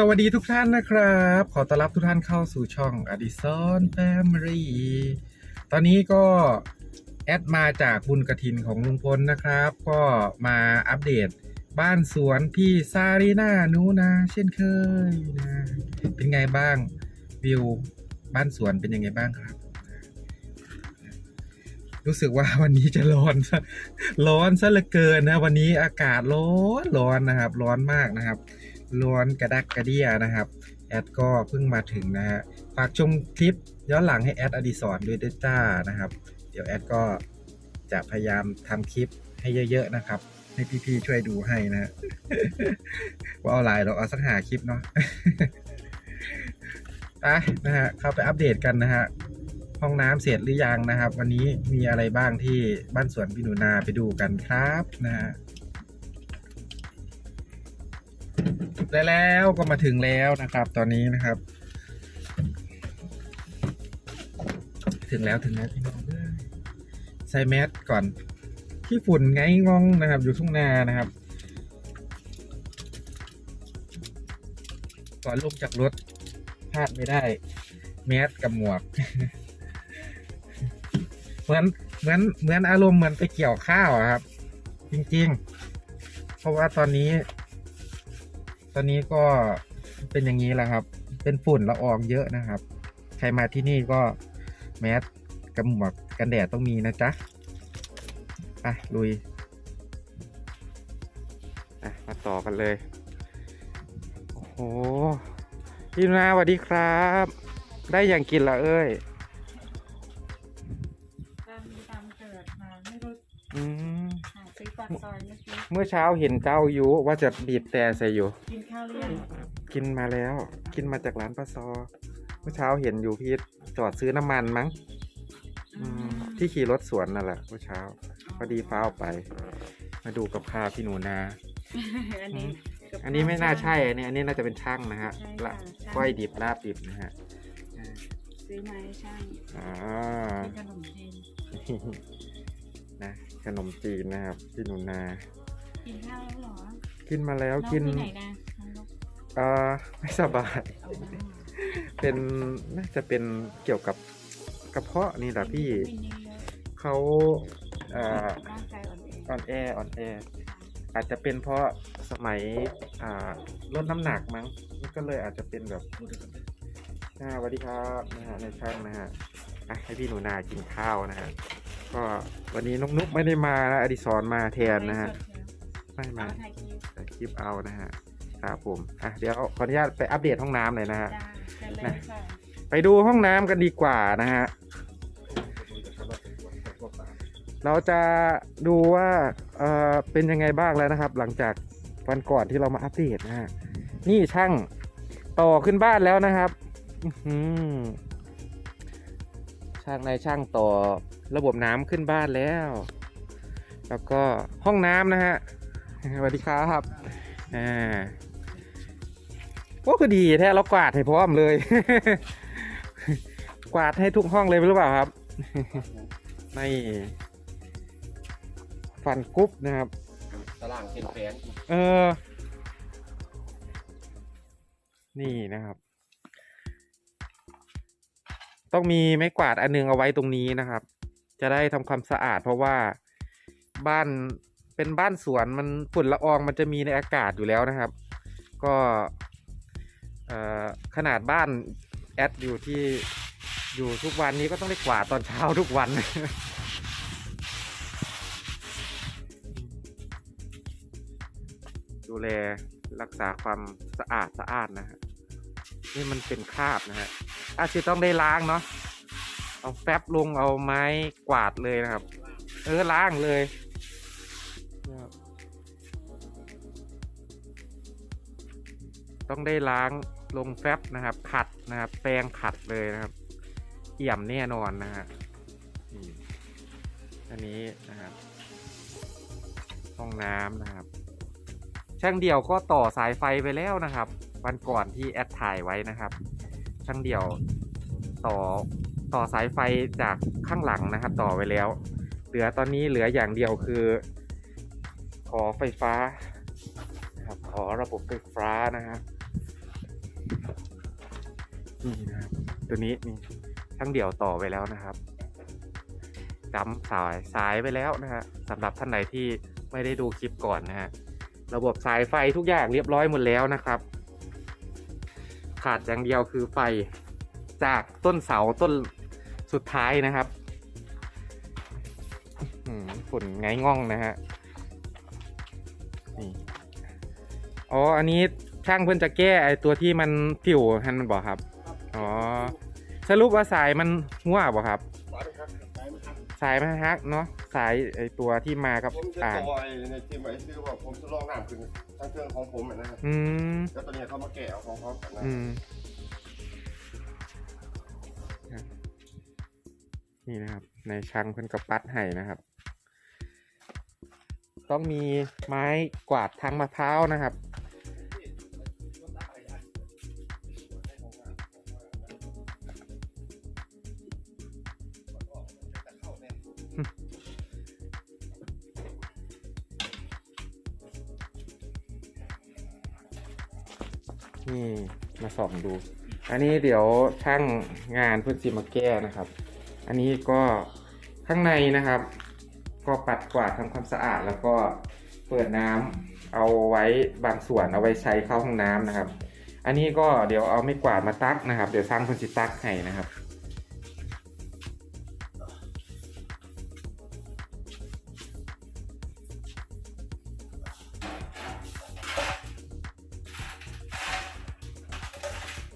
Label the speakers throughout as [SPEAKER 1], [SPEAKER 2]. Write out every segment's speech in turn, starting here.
[SPEAKER 1] สวัสดีทุกท่านนะครับ ขอต้อนรับทุกท่านเข้าสู่ช่อง Addison Family ตอนนี้ก็แอดมาจากบุญกระถินของลุงพลนะครับ ก็มาอัปเดตบ้านสวนพี่ซารีนานูนะเช่นเคยนะเป็นไงบ้างวิวบ้านสวนเป็นยังไงบ้างครับ รู้สึกว่าวันนี้จะร้อนร้อนซะเหลือเกินนะ วันนี้อากาศร้อนร้อนนะครับ ร้อนมากนะครับ ร้อนกระดักกระเดียนะครับ แอดก็เพิ่งมาถึงนะฮะ ฝากชมคลิปย้อนหลังให้แอดอดีศรด้วยด้วยจ้านะครับ เดี๋ยวแอดก็จะพยายามทำคลิปให้เยอะ ๆ นะครับ ให้พี่ๆช่วยดูให้นะว่าเอาไลน์เราเอาสักหาคลิปเนาะไปนะฮะเข้าไปอัปเดตกันนะฮะห้องน้ำเสร็จหรือยังนะครับ วันนี้มีอะไรบ้างที่บ้านสวนพี่หนูนาไปดูกันครับนะฮะ ได้แล้วก็มาถึงแล้วนะครับ ตอนนี้นะครับ ถึงแล้วถึงแล้วพี่น้องเอ้ใส่แมสก่อนที่ฝุ่นไงงองนะครับ อยู่ทุ่งนานะครับก่อนลงจากรถพลาดไม่ได้ แมสกับหมวก เหมือนเหมือนเหมือนอารมณ์เหมือนไปเกี่ยวข้าวครับ จริง ๆ เพราะว่าตอนนี้ ตอนนี้ก็เป็นอย่างนี้แหละครับ เป็นฝุ่นละอองเยอะนะครับ ใครมาที่นี่ก็แมสกับหมวกกันแดดต้องมีนะจ๊ะไปลุยอะมาต่อกันเลย โอ้โหพี่นาสวัสดีครับ ได้อย่างกินละเอ้ย
[SPEAKER 2] ตามตามเกิดมาไม่รู้
[SPEAKER 1] อืม
[SPEAKER 2] หาซื้อปากซอยเมื่อกี้
[SPEAKER 1] เมื่อเช้าเห็นเจ้าอยู่ว่าจะบีบแต่ใส่อยู่
[SPEAKER 2] กินข้าวเรียง
[SPEAKER 1] กินมาแล้ว กินมาจากร้านป้าซอ เมื่อเช้าเห็นอยู่พี่จอดซื้อน้ำมันมั้ง อืมที่ขี่รถสวนนั่นแหละเมื่อเช้าพอดีฟ้าออกไป มาดูกับข้าวพี่หนูนา
[SPEAKER 2] อันนี้กับ
[SPEAKER 1] อันนี้ไม่น่าใช่อันนี้อันนี้น่าจะเป็นช่างนะฮะ
[SPEAKER 2] ใช่
[SPEAKER 1] ละ
[SPEAKER 2] ค่ะช่าง
[SPEAKER 1] ก้อยดิบลาบดิบนะฮะอ่า
[SPEAKER 2] ซื้อมาให้ช่าง
[SPEAKER 1] อ่า
[SPEAKER 2] เป็นขนมจีน
[SPEAKER 1] นะขนมจีนนะครับพี่หนูนา
[SPEAKER 2] กินข้าวแล้วเหรอ
[SPEAKER 1] กินมาแล้ว
[SPEAKER 2] น้อง
[SPEAKER 1] กิน
[SPEAKER 2] ที่ไหนนะน้องลูก
[SPEAKER 1] เอ่อไม่สบาย
[SPEAKER 2] เอามา
[SPEAKER 1] เป็นน่าจะเป็นเกี่ยวกับกระเพาะนี่แหละพี่
[SPEAKER 2] กินเยอะ
[SPEAKER 1] เขาเอ่อ
[SPEAKER 2] ๆร่างกายอ่อนแอ
[SPEAKER 1] อ่อนแออ่อนแออาจจะเป็นเพราะสมัยอ่าลดน้ำหนักมั้งก็เลยอาจจะเป็นแบบอ่าสวัสดีครับนะฮะในช่างนะฮะอะให้พี่หนูนากินข้าวนะฮะก็วันนี้น้องนุ๊กไม่ได้มานะอดิศรมาแทนนะฮะ ไม่
[SPEAKER 2] เอา
[SPEAKER 1] มา
[SPEAKER 2] ถ่ายคลิป
[SPEAKER 1] แต่คลิปเอานะฮะครับผมอะเดี๋ยวขออนุญาตไปอัปเดตห้องน้ำหน่อยนะฮะ
[SPEAKER 2] จ้ากันเลยค่ะ
[SPEAKER 1] ไปดูห้องน้ำกันดีกว่านะฮะ เราจะดูว่าเอ่อเป็นยังไงบ้างแล้วนะครับ หลังจากวันก่อนที่เรามาอัปเดตนะฮะ นี่ช่างต่อขึ้นบ้านแล้วนะครับอื้อหือช่างในายช่างต่อระบบน้ำขึ้นบ้านแล้ว แล้วก็ห้องน้ำนะฮะ สวัสดีครับอ่าโอ้ก็ดีแท้เรากวาดให้พร้อมเลย กวาดให้ทุกห้องเลยหรือเปล่าครับไม่ฟันกรุ๊ปนะครับ
[SPEAKER 3] ตารางเป็นแฟน
[SPEAKER 1] เออ นี่นะครับ ต้องมีไม้กวาดอันหนึงเอาไว้ตรงนี้นะครับ จะได้ทำความสะอาดเพราะว่าบ้าน เป็นบ้านสวนมันฝุ่นละอองมันจะมีในอากาศอยู่แล้วนะครับ ก็ขนาดบ้านแอดอยู่ที่อยู่ทุกวันนี้ก็ต้องได้กวาดตอนเช้าทุกวัน ดูแลรักษาความสะอาดสะอาดนะฮะนี่มันเป็นคราบนะฮะอาจจะต้องได้ล้างเนาะเอาแฟบลงเอาไม้กวาดเลยนะครับ เออล้างเลย ต้องได้ล้างลงแฟบนะครับ ขัดนะครับแปรงขัดเลยนะครับ เอี่ยมแน่นอนนะฮะอันนี้นะครับห้องน้ำนะครับ ช่างเดี่ยวก็ต่อสายไฟไปแล้วนะครับ วันก่อนที่แอดถ่ายไว้นะครับ ช่างเดี่ยวต่อต่อสายไฟจากข้างหลังนะครับ ต่อไว้แล้ว เหลือตอนนี้เหลืออย่างเดียวคือ ขอไฟฟ้า นะครับ ขอระบบไฟฟ้านะครับนี่นะครับตัวนี้นี่ช่างเดี่ยวต่อไปแล้วนะครับจำสายสายไปแล้วนะฮะสำหรับท่านไหนที่ไม่ได้ดูคลิปก่อนนะฮะระบบสายไฟทุกอย่างเรียบร้อยหมดแล้วนะครับ ขาดอย่างเดียวคือไฟจากต้นเสาต้นสุดท้ายนะครับฝุ่นไงง่องนะฮะนี่ อ๋อ อันนี้ช่างเพิ่นจะแก้ไอตัวที่มันผิวฮันมันบอกครับ อ๋อ สรุปว่าสายมันหัวบ่ครับ
[SPEAKER 3] สายครับสายมันครับ
[SPEAKER 1] สายมันฮักเนาะ สายไอตัวที่มากับ
[SPEAKER 3] ผมจะ
[SPEAKER 1] อ่าง
[SPEAKER 3] จอยในทีมไว้ซื้อว่าผมจะลองน้ำขึ้นทั้งเครื่องของผมอะนะครับ
[SPEAKER 1] อืม
[SPEAKER 3] แล้วตอนนี้เขามาแกะเอาของเขากันนะ
[SPEAKER 1] อืม นี่นะครับ ในช่างเพิ่นกับปัดให้นะครับ ต้องมีไม้กวาดทางมะพร้าวนะครับ นี่มาส่องดู อันนี้เดี๋ยวช่างงานเพื่อจิมาแก้นะครับ อันนี้ก็ข้างในนะครับ ก็ปัดกวาดทำความสะอาดแล้วก็เปิดน้ำเอาไว้บางส่วนเอาไว้ใช้เข้าห้องน้ำนะครับ อันนี้ก็เดี๋ยวเอาไม่กวาดมาตักนะครับ เดี๋ยวสร้างเพื่อจิตักให้นะครับ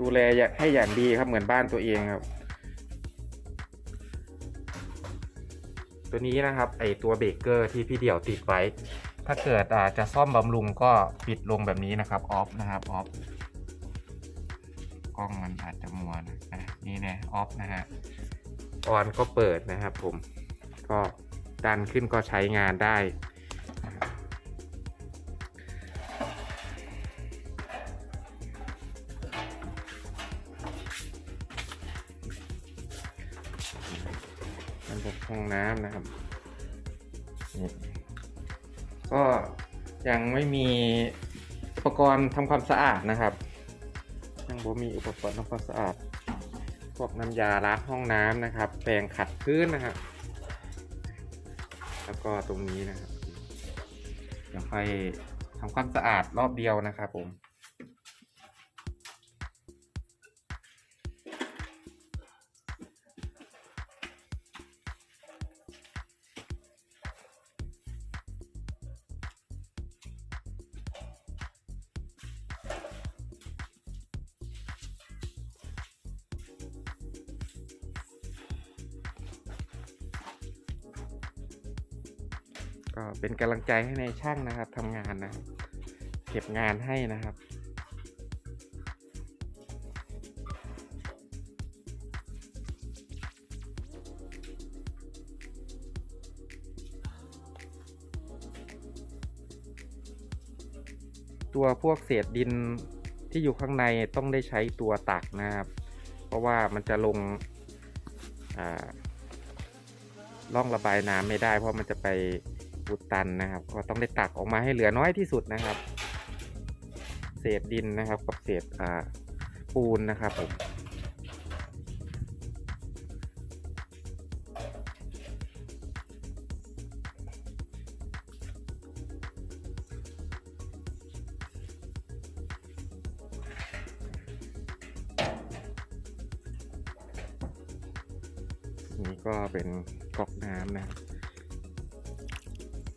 [SPEAKER 1] ดูแลให้อย่างดีครับเหมือนบ้านตัวเองครับ ตัวนี้นะครับไอตัวเบรกเกอร์ที่พี่เดี่ยวติดไว้ ถ้าเกิดอาจะซ่อมบำรุงก็ปิดลงแบบนี้นะครับออฟนะครับออฟกล้องมันอาจจะมัวนะอะนี่เนี่ยออฟนะฮะออนก็เปิดนะครับผมก็ดันขึ้นก็ใช้งานได้ ห้องน้ำนะครับนี่ก็ยังไม่มีอุปกรณ์ทำความสะอาดนะครับ ยังบ่มีอุปกรณ์ทำความสะอาด พวกน้ำยาล้างห้องน้ำนะครับ แปรงขัดพื้นนะครับ แล้วก็ตรงนี้นะครับเดี๋ยวค่อยทำความสะอาดรอบเดียวนะครับผม ก็เป็นกำลังใจให้ในช่างนะครับทำงานนะ เก็บงานให้นะครับตัวพวกเศษดินที่อยู่ข้างในต้องได้ใช้ตัวตักนะครับ เพราะว่ามันจะลงร่องระบายน้ำไม่ได้ เพราะมันจะไป อุดตันนะครับ ก็ต้องได้ตักออกมาให้เหลือน้อยที่สุดนะครับ เศษดินนะครับ กับเศษอ่าปูนนะครับผมนี่ก็เป็นก๊อกน้ำนะครับ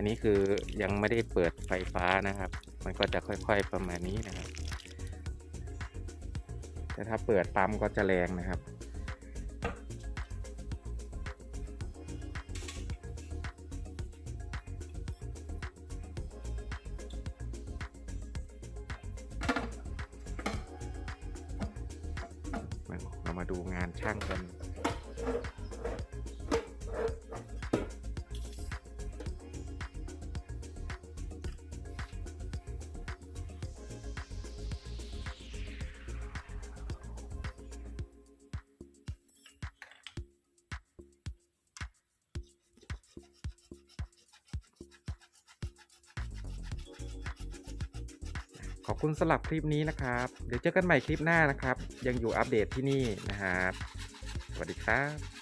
[SPEAKER 1] อันนี้คือยังไม่ได้เปิดไฟฟ้านะครับ มันก็จะค่อยๆประมาณนี้นะครับ แต่ถ้าเปิดปั๊มก็จะแรงนะครับมาเรามาดูงานช่างกัน อบคุณสำหรับคลิปนี้นะครับ เดี๋ยวเจอกันใหม่คลิปหน้านะครับ ยังอยู่อัปเดตที่นี่นะครับ สวัสดีครับ